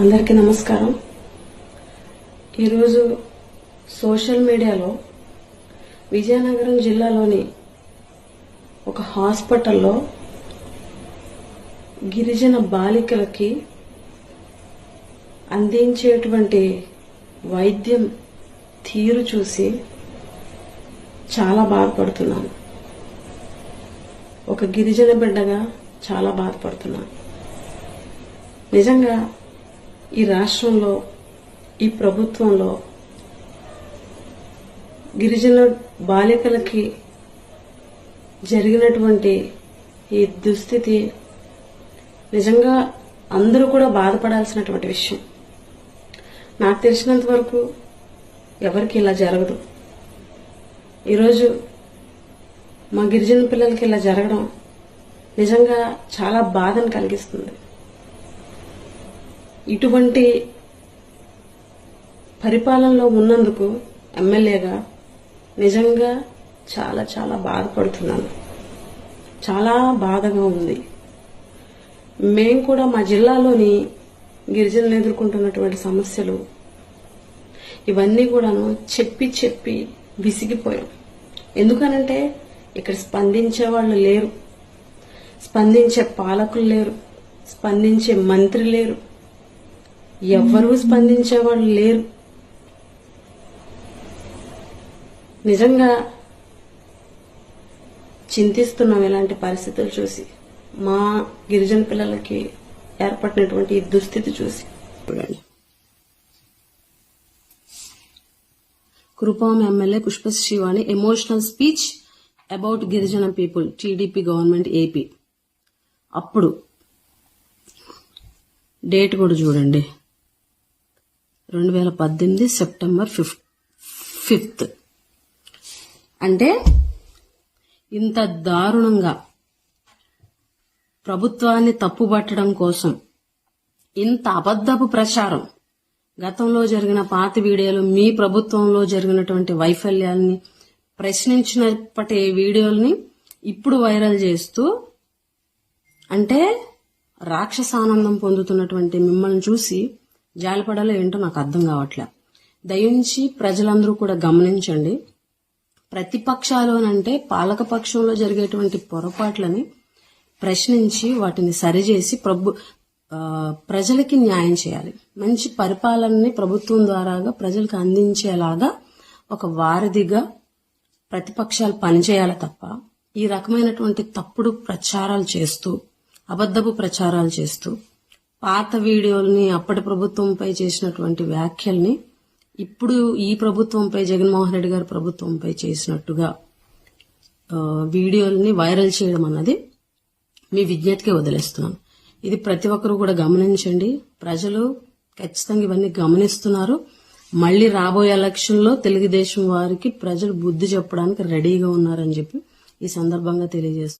అందరికీ నమస్కారం. ఈరోజు సోషల్ మీడియాలో విజయనగరం జిల్లాలోని ఒక హాస్పిటల్లో గిరిజన బాలికలకి అందించేటువంటి వైద్యం తీరు చూసి చాలా బాధపడుతున్నాను. ఒక గిరిజన బిడ్డగా చాలా బాధపడుతున్నాను. నిజంగా ఈ రాష్ట్రంలో ఈ ప్రభుత్వంలో గిరిజన బాలికలకి జరిగినటువంటి ఈ దుస్థితి నిజంగా అందరూ కూడా బాధపడాల్సినటువంటి విషయం. నాకు తెలిసినంత వరకు ఎవరికి ఇలా జరగదు. ఈరోజు మా గిరిజన పిల్లలకి ఇలా జరగడం నిజంగా చాలా బాధను కలిగిస్తుంది. ఇటువంటి పరిపాలనలో ఉన్నందుకు ఎమ్మెల్యేగా నిజంగా చాలా చాలా బాధపడుతున్నాను. చాలా బాధగా ఉంది. మేము కూడా మా జిల్లాలోని గిరిజనులు ఎదుర్కొంటున్నటువంటి సమస్యలు ఇవన్నీ కూడాను చెప్పి చెప్పి విసిగిపోయాం. ఎందుకనంటే ఇక్కడ స్పందించే వాళ్ళు లేరు. స్పందించే పాలకులు లేరు. స్పందించే మంత్రి లేరు. ఎవ్వరూ స్పందించేవాళ్ళు లేరు. నిజంగా చింతిస్తున్నాం ఇలాంటి పరిస్థితులు చూసి. మా గిరిజన పిల్లలకి ఏర్పడినటువంటి ఈ దుస్థితి చూసి. Kurupam MLA Pushpa Shivani emotional speech about గిరిజన పీపుల్ టీడీపీ గవర్నమెంట్ ఏపీ అప్పుడు డేట్ కూడా చూడండి. రెండు వేల పద్దెనిమిది సెప్టెంబర్ ఫిఫ్త్ ఫిఫ్త్. అంటే ఇంత దారుణంగా ప్రభుత్వాన్ని తప్పుపట్టడం కోసం ఇంత అబద్ధపు ప్రచారం గతంలో జరిగిన పాత వీడియోలు మీ ప్రభుత్వంలో జరిగినటువంటి వైఫల్యాల్ని ప్రశ్నించినప్పటి వీడియోల్ని ఇప్పుడు వైరల్ చేస్తూ అంటే రాక్షసానందం పొందుతున్నటువంటి మిమ్మల్ని చూసి జాలిపడాలో ఏంటో నాకు అర్థం కావట్లే. దయించి ప్రజలందరూ కూడా గమనించండి. ప్రతిపక్షాలోనంటే పాలకపక్షంలో జరిగేటువంటి పొరపాట్లని ప్రశ్నించి వాటిని సరిచేసి ప్రభు ప్రజలకి న్యాయం చేయాలి. మంచి పరిపాలనని ప్రభుత్వం ద్వారాగా ప్రజలకు అందించేలాగా ఒక వారధిగా ప్రతిపక్షాలు పనిచేయాలి తప్ప ఈ రకమైనటువంటి తప్పుడు ప్రచారాలు చేస్తూ అబద్ధపు ప్రచారాలు చేస్తూ పాత వీడియోల్ని అప్పటి ప్రభుత్వంపై చేసినటువంటి వ్యాఖ్యల్ని ఇప్పుడు ఈ ప్రభుత్వంపై జగన్మోహన్ రెడ్డి గారి ప్రభుత్వంపై చేసినట్టుగా వీడియోల్ని వైరల్ చేయడం అన్నది మీ విజ్ఞతకే వదిలేస్తున్నాను. ఇది ప్రతి ఒక్కరూ కూడా గమనించండి. ప్రజలు ఖచ్చితంగా ఇవన్నీ గమనిస్తున్నారు. మళ్ళీ రాబోయే ఎలక్షన్లో తెలుగుదేశం వారికి ప్రజలు బుద్ధి చెప్పడానికి రెడీగా ఉన్నారని చెప్పి ఈ సందర్భంగా తెలియజేస్తున్నారు